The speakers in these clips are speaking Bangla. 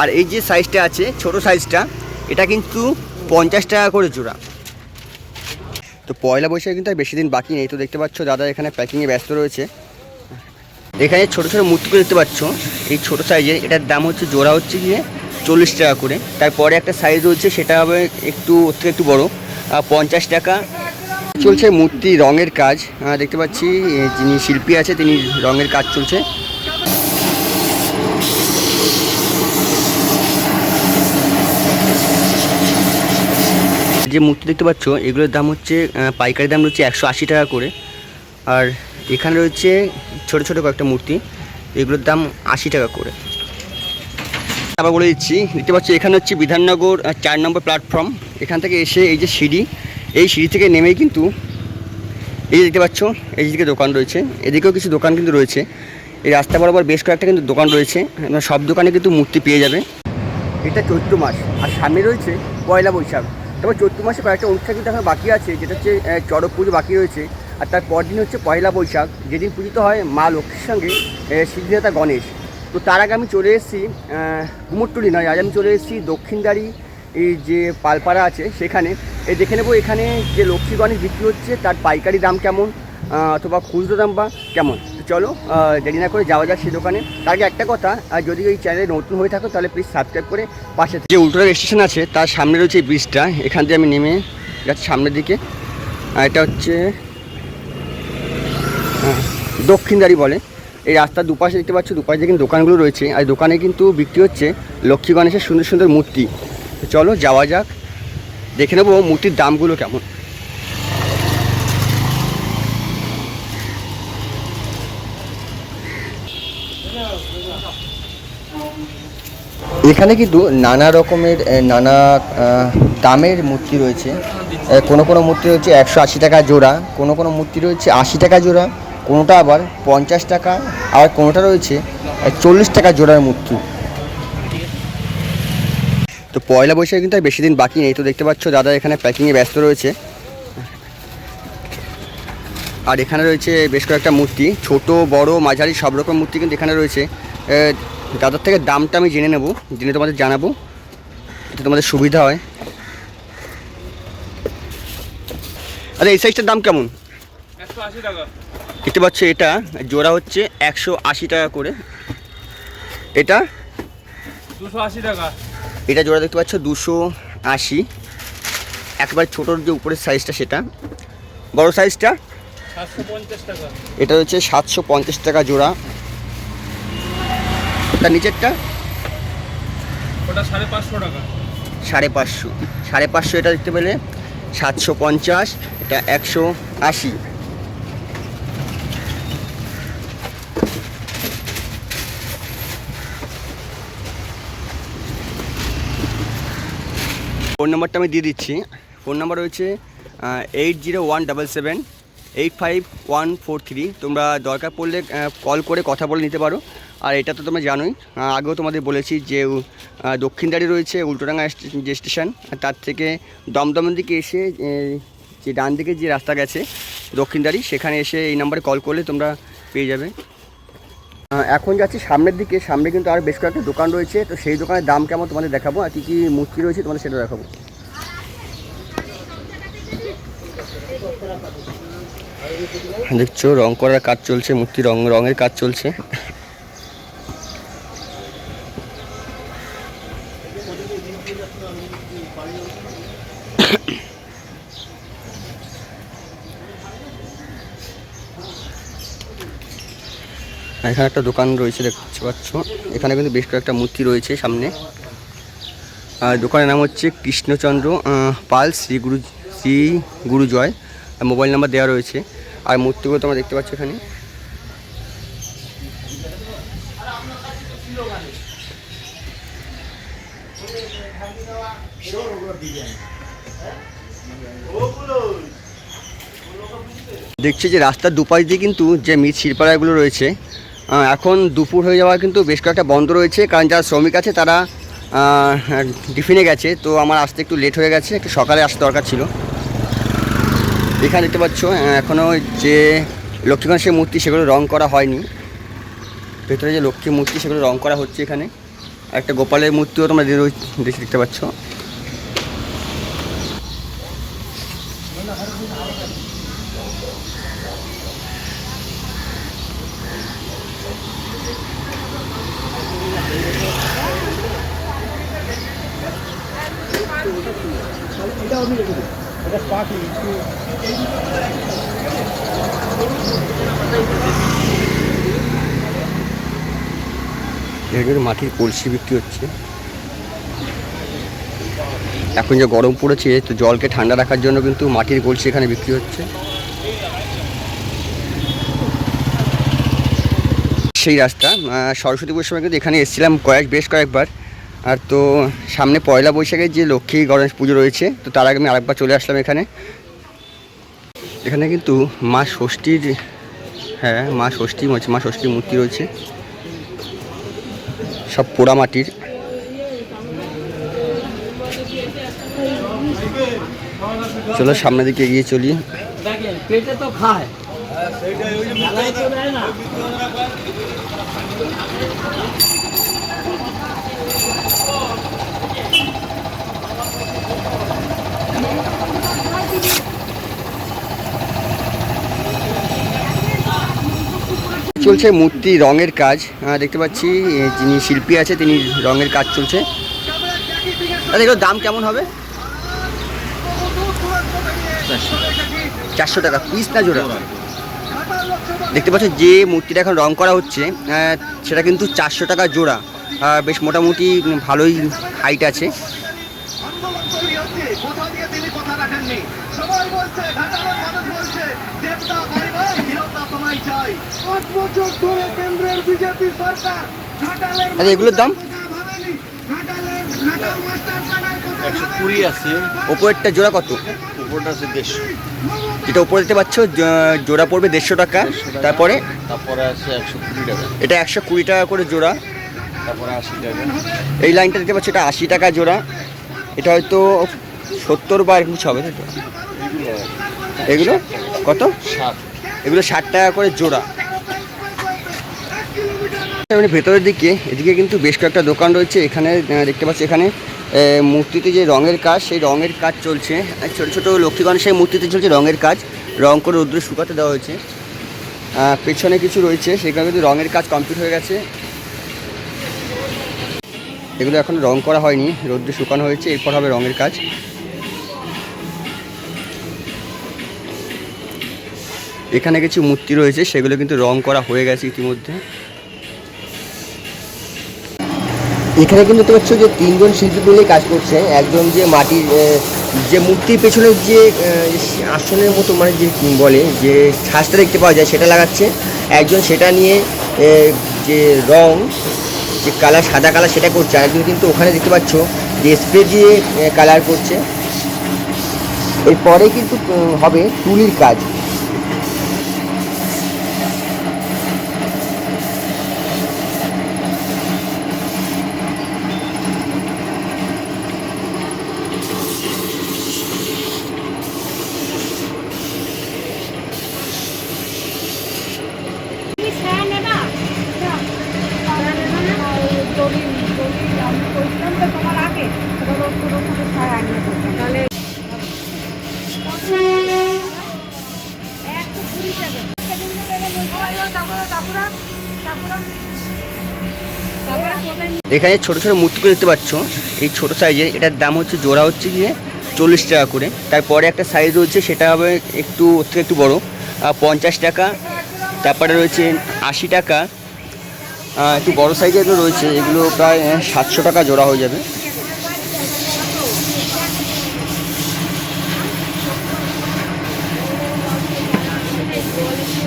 আর এই যে সাইজটা আছে, ছোট সাইজটা এটা কিন্তু পঞ্চাশ টাকা করে জোড়া। তো পয়লা বৈশাখে কিন্তু আর বেশি দিন বাকি নেই। তো দেখতে পাচ্ছ দাদা এখানে প্যাকিংয়ে ব্যস্ত রয়েছে। এখানে ছোটো ছোটো মূর্তিগুলো দেখতে পাচ্ছ। এই ছোটো সাইজের এটার দাম হচ্ছে, জোড়া হচ্ছে গিয়ে চল্লিশ টাকা করে। তারপরে একটা সাইজ রয়েছে, সেটা হবে একটু, ওর থেকে একটু বড় পঞ্চাশ টাকা। চলছে মূর্তি রঙের কাজ। দেখতে পাচ্ছি যিনি শিল্পী আছে, তিনি রঙের কাজ চলছে। যে মূর্তি দেখতে পাচ্ছ, এগুলোর দাম হচ্ছে পাইকারি দাম রয়েছে একশো আশি টাকা করে। আর এখানে রয়েছে ছোট ছোট কয়েকটা মূর্তি, এগুলোর দাম আশি টাকা করে। আবার বলে দিচ্ছি, দেখতে পাচ্ছি এখানে হচ্ছে বিধাননগর চার নম্বর প্ল্যাটফর্ম এখান থেকে এসে এই যে সিঁড়ি, এই সিঁড়ি থেকে নেমেই কিন্তু এই দেখতে পাচ্ছ, এই দিকে দোকান রয়েছে। এদিকেও কিছু দোকান কিন্তু রয়েছে। এই রাস্তা বরাবর বেশ কয়েকটা কিন্তু দোকান রয়েছে। সব দোকানে কিন্তু মূর্তি পেয়ে যাবে। এটা চৈত্র মাস, আর সামনে রয়েছে পয়লা বৈশাখ। তবে চৈত্র মাসে কয়েকটা অনুষ্ঠান কিন্তু এখন বাকি আছে, যেটা হচ্ছে চড়ক পুজো বাকি রয়েছে। আর তার পরদিন হচ্ছে পয়লা বৈশাখ, যেদিন পূজিত হয় মা লক্ষ্মীর সঙ্গে সিদ্ধিদাতা গণেশ। তো তার আগে আমি চলে এসেছি কুমোরটুলি নয়, আজ আমি চলে এসেছি দক্ষিণদারি এই যে পালপাড়া আছে, সেখানে। এই দেখে নেব এখানে যে লক্ষ্মী গণেশ বিক্রি হচ্ছে, তার পাইকারি দাম কেমন অথবা খুচরো দাম বা কেমন। চলো দেরি না করে যাওয়া যাক সেই দোকানে। তার আগে একটা কথা আর যদি এই চ্যানেলে নতুন হয়ে থাকো তাহলে প্লিজ সাবস্ক্রাইব করে পাশে যে উল্টোটা স্টেশন আছে তার সামনে রয়েছে এই ব্রিজটা এখান দিয়ে আমি নেমে যাচ্ছি সামনের দিকে। আর এটা হচ্ছে হ্যাঁ, দক্ষিণদারি বলে। এই রাস্তার দুপাশে দেখতে পাচ্ছ দুপাশে কিন্তু দোকানগুলো রয়েছে। আর দোকানে কিন্তু বিক্রি হচ্ছে লক্ষ্মী গণেশের সুন্দর সুন্দর মূর্তি। চলো যাওয়া যাক। দেখে নেব মূর্তির দামগুলো কেমন। এখানে কিন্তু নানা রকমের নানা দামের মূর্তি রয়েছে। কোনো কোনো মূর্তি রয়েছে একশো আশি টাকা জোড়া, কোনো কোনো মূর্তি রয়েছে আশি টাকা জোড়া, কোনোটা আবার পঞ্চাশ টাকা আর কোনোটা রয়েছে চল্লিশ টাকা জোড়ার মূর্তি। তো পয়লা বৈশাখে কিন্তু আর বেশি দিন বাকি নেই। তো দেখতে পাচ্ছ দাদা এখানে প্যাকিংয়ে ব্যস্ত রয়েছে। আর এখানে রয়েছে বেশ কয়েকটা মূর্তি, ছোট, বড়, মাঝারি, সব রকম মূর্তি কিন্তু এখানে রয়েছে। দাদার থেকে দামটা আমি জেনে নেব জেনে তোমাদের জানাব যাতে তোমাদের সুবিধা হয়। আচ্ছা এই সাইজটার দাম কেমন? দেখতে পাচ্ছ এটা জোড়া হচ্ছে একশো আশি টাকা করে। এটা? দুশো আশি টাকা। এটা জোড়া দেখতে পাচ্ছ দুশো আশি। একবার ছোটোর যে উপরের সাইজটা সেটা। বড় সাইজটা সাতশো পঞ্চাশ টাকা। এটা হচ্ছে সাতশো পঞ্চাশ টাকা জোড়া। তার নিচেরটা? ওটা সাড়ে পাঁচশো টাকা। সাড়ে পাঁচশো। সাড়ে পাঁচশো এটা দেখতে পেলে? সাতশো পঞ্চাশ এটা একশো আশি। ফোন নাম্বারটা আমি দিয়ে দিচ্ছি। ফোন নাম্বার রয়েছে eight zero one double seven eight five one four three. তোমরা দরকার পড়লে কল করে কথা বলে নিতে পারো। আর এটা তো তোমরা জানোই। আগেও তোমাদের বলেছি যে দক্ষিণদারি রয়েছে উল্টোডাঙ্গা যে স্টেশন তার থেকে দমদমের দিকে এসে যে ডান দিকে যে রাস্তা গেছে দক্ষিণদারি সেখানে এসে এই নাম্বারে কল করলে তোমরা পেয়ে যাবে। এখন যাচ্ছি সামনের দিকে, সামনে কিন্তু আর বেশ কয়েকটা দোকান রয়েছে, তো সেই দোকানের দাম কেমন তোমাদের দেখাবো, আর কী কী মূর্তি রয়েছে তোমাদের সেটা দেখাবো। দেখছ, রং করার কাজ চলছে, মূর্তি রং, রঙের কাজ চলছে। এখানে একটা দোকান রয়েছে দেখতে পাচ্ছ। এখানে কিন্তু বেশ কয়েকটা মূর্তি রয়েছে সামনে। আর দোকানের নাম হচ্ছে কৃষ্ণচন্দ্র পাল শ্রী গুরু, শ্রী গুরুজয়। মোবাইল নাম্বার দেওয়া রয়েছে। আর মূর্তিগুলো তোমরা দেখতে পাচ্ছ এখানে। দেখছি যে রাস্তার দুপাশ দিয়ে কিন্তু যে মিট শিল্পালয়গুলো রয়েছে এখন দুপুর হয়ে যাওয়ার কিন্তু বেশ কয়েকটা বন্ধ রয়েছে, কারণ যারা শ্রমিক আছে তারা টিফিনে গেছে। তো আমার আসতে একটু লেট হয়ে গেছে, একটু সকালে আসতে দরকার ছিল। এখানে দেখতে পাচ্ছ এখনও যে লক্ষ্মী গণেশের মূর্তি সেগুলো রং করা হয়নি। ভেতরে যে লক্ষ্মী মূর্তি সেগুলো রং করা হচ্ছে এখানে। একটা গোপালের মূর্তিও তোমরা দেখে দেখতে পাচ্ছ। এগুলো মাটির কলসি বিক্রি হচ্ছে। এখন যে গরম পড়েছে, তো জলকে ঠান্ডা রাখার জন্য কিন্তু মাটির কলসি এখানে বিক্রি হচ্ছে। সেই রাস্তা সরস্বতী পুজোর সময় কিন্তু এখানে এসেছিলাম কয়েক, বেশ কয়েকবার। আর তো সামনে পয়লা বৈশাখের যে লক্ষ্মী গণেশ পুজো রয়েছে তো তার আগে আমি আরেকবার চলে আসলাম এখানে। এখানে কিন্তু মা ষষ্ঠীর হ্যাঁ মা ষষ্ঠী হচ্ছে মা ষষ্ঠীর মূর্তি রয়েছে। সব পোড়া মাটির। চলো সামনের দিকে এগিয়ে চলি। পেটে তো খায় মেলায় তো দেয় না চলছে মূর্তি রঙের কাজ। দেখতে পাচ্ছি যিনি শিল্পী আছে, তিনি রঙের কাজ চলছে। দাদা এগুলোর দাম কেমন হবে? চারশো টাকা পিস না জোড়া? দেখতে পাচ্ছ, যে মূর্তিটা এখন রং করা হচ্ছে সেটা কিন্তু চারশো টাকা জোড়া। বেশ মোটামুটি ভালোই হাইট আছে। আন্দোলন তৈরি হচ্ছে কোথা দিয়ে তিনি কথা রাখেননি সবাই বলছে ঘাটালের মানুষ বলছে দেবদা ভাই ভাই তোমায় চাই পাঁচ বছর ধরে কেন্দ্রের বিজেপি সরকার ঘাটালের আচ্ছা, এগুলোর দাম? একশো কুড়ি আছে। ওপরেরটা জোড়া কত? উপরটা আছে দেড়শো। যেটা উপরে দেখতে পাচ্ছ জোড়া পড়বে দেড়শো টাকা। তারপরে? তারপরে আছে একশো কুড়ি টাকা। এটা একশো কুড়ি টাকা করে জোড়া। তারপরে আশি টাকা। এই লাইনটা দেখতে পাচ্ছ এটা আশি টাকা জোড়া। এটা হয়তো সত্তর বা এরকম কিছু হবে তাই তো? এগুলো? কত? এগুলো ষাট টাকা করে জোড়া। মানে ভেতরের দিকে এদিকে কিন্তু বেশ কয়েকটা দোকান রয়েছে এখানে দেখতে পাচ্ছি এখানে মূর্তিতে যে রঙের কাজ সেই রঙের কাজ চলছে। ছোটো ছোটো লক্ষ্মী গণেশের মূর্তিতে চলছে রঙের কাজ। রং করে রোদ্রে শুকাতে দেওয়া হয়েছে। পেছনে কিছু রয়েছে সেখানে কিন্তু রঙের কাজ কমপ্লিট হয়ে গেছে। এগুলো এখন রং করা হয়নি, রোদ্রে শুকানো হয়েছে, এরপর হবে রঙের কাজ। এখানে কিছু মূর্তি রয়েছে, সেগুলো কিন্তু রং করা হয়ে গেছে ইতিমধ্যে। এখানে কিন্তু দেখতে যে তিনজন শিল্পী মিলে কাজ করছে, একজন যে মাটির যে মূর্তির পেছনে যে আসনের মতো মানে যে বলে, যে ছাঁচটা দেখতে পাওয়া যায় সেটা লাগাচ্ছে। একজন সেটা নিয়ে যে রং যে কালার সাদা কালার সেটা করছে। আর কিন্তু ওখানে দেখতে পাচ্ছ যে স্প্রে দিয়ে কালার করছে। এরপরে কিন্তু হবে তুলির কাজ। এখানে ছোটো ছোটো মূর্তিগুলো দেখতে পাচ্ছ। এই ছোট সাইজের এটার দাম হচ্ছে, জোড়া হচ্ছে গিয়ে চল্লিশ টাকা করে। তারপরে একটা সাইজ রয়েছে, সেটা হবে একটু, ওর থেকে একটু বড়ো পঞ্চাশ টাকা। তারপরে রয়েছে আশি টাকা। একটু বড়ো সাইজের রয়েছে। এগুলো প্রায় সাতশো টাকা জোড়া হয়ে যাবে।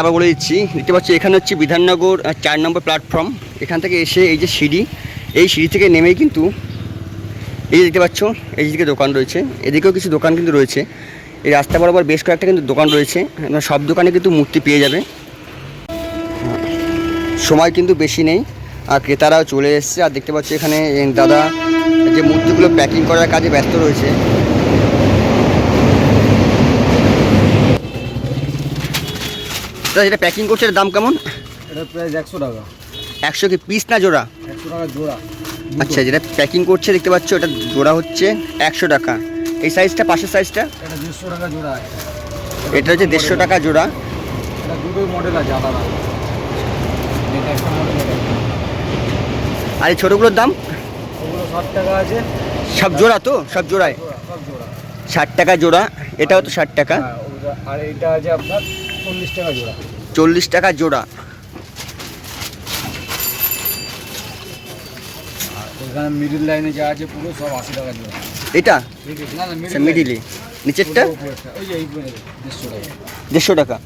আবার বলে দিচ্ছি, দেখতে পাচ্ছি এখানে হচ্ছে বিধাননগর চার নম্বর প্ল্যাটফর্ম এখান থেকে এসে এই যে সিঁড়ি, এই সিঁড়ি থেকে নেমেই কিন্তু এই যে দেখতে পাচ্ছ, এই দিকে দোকান রয়েছে। এদিকেও কিছু দোকান কিন্তু রয়েছে। এই রাস্তা বরাবর বেশ কয়েকটা কিন্তু দোকান রয়েছে। সব দোকানে কিন্তু মূর্তি পেয়ে যাবে। সময় কিন্তু বেশি নেই। আর ক্রেতারাও চলে এসছে। আর দেখতে পাচ্ছি এখানে দাদা যে মূর্তিগুলো প্যাকিং করার কাজে ব্যস্ত রয়েছে। দাদা যেটা প্যাকিং করছে এটার দাম কেমন? এটা প্রায় একশো টাকা। একশো কি পিস না জোড়া? একশো টাকা জোড়া। আচ্ছা যেটা প্যাকিং করছে দেখতে পাচ্ছ ওটা জোড়া হচ্ছে একশো টাকা। এই সাইজটা পাশের সাইজটা এটা দেড়শো টাকা জোড়া। এটা হচ্ছে দেড়শো টাকা জোড়া। এটা দুটোই মডেল আছে আলাদা এটা একটা মডেল আছে আর এই ছোটোগুলোর দাম? ওগুলো ষাট টাকা আছে। সব জোড়া তো? সব জোড়ায়? ষাট টাকা জোড়া। এটাও তো ষাট টাকা? হ্যাঁ আর এটা আছে আপনার চল্লিশ টাকা জোড়া। চল্লিশ টাকা জোড়া। মিডিল লাইনে যা আছে পুরো সব আশি টাকা জোড়া। এটা? না আচ্ছা মিডিলে নিচেরটা? দেড়শো টাকা।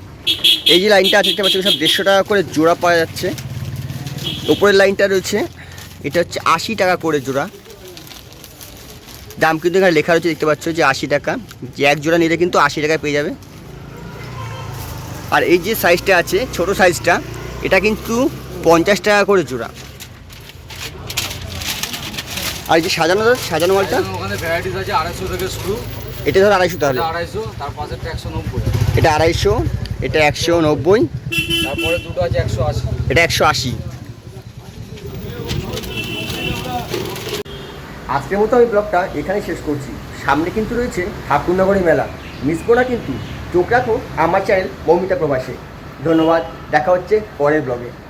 এই যে লাইনটা আছে সব দেড়শো টাকা করে জোড়া পাওয়া যাচ্ছে। ওপরের লাইনটা রয়েছে। এটা হচ্ছে আশি টাকা করে জোড়া। দাম কিন্তু এখানে লেখা রয়েছে দেখতে পাচ্ছ যে আশি টাকা। যে এক জোড়া নিলে কিন্তু আশি টাকায় পেয়ে যাবে। আর এই যে সাইজটা আছে ছোট সাইজটা এটা কিন্তু পঞ্চাশ টাকা করে জোড়া। আর এই যে সাজানো সাজানো মালটা? ওখানে ভ্যারাইটিস আছে আড়াইশো থেকে শুরু। এটা ধর আড়াইশো তাহলে। এটা আড়াইশো তার পাশেরটা একশো নব্বই। এটা আড়াইশো এটা একশো নব্বই। তারপরে দুটো আছে একশো আশি। এটা একশো আশি। আজকের মতো আমি ব্লগটা এখানে শেষ করছি। সামনে কিন্তু রয়েছে ঠাকুরনগরী মেলা। মিস করা কিন্তু। চোখ রাখো আমার চ্যানেল মৌমিতা প্রবাসে। ধন্যবাদ। দেখা হচ্ছে পরের ব্লগে।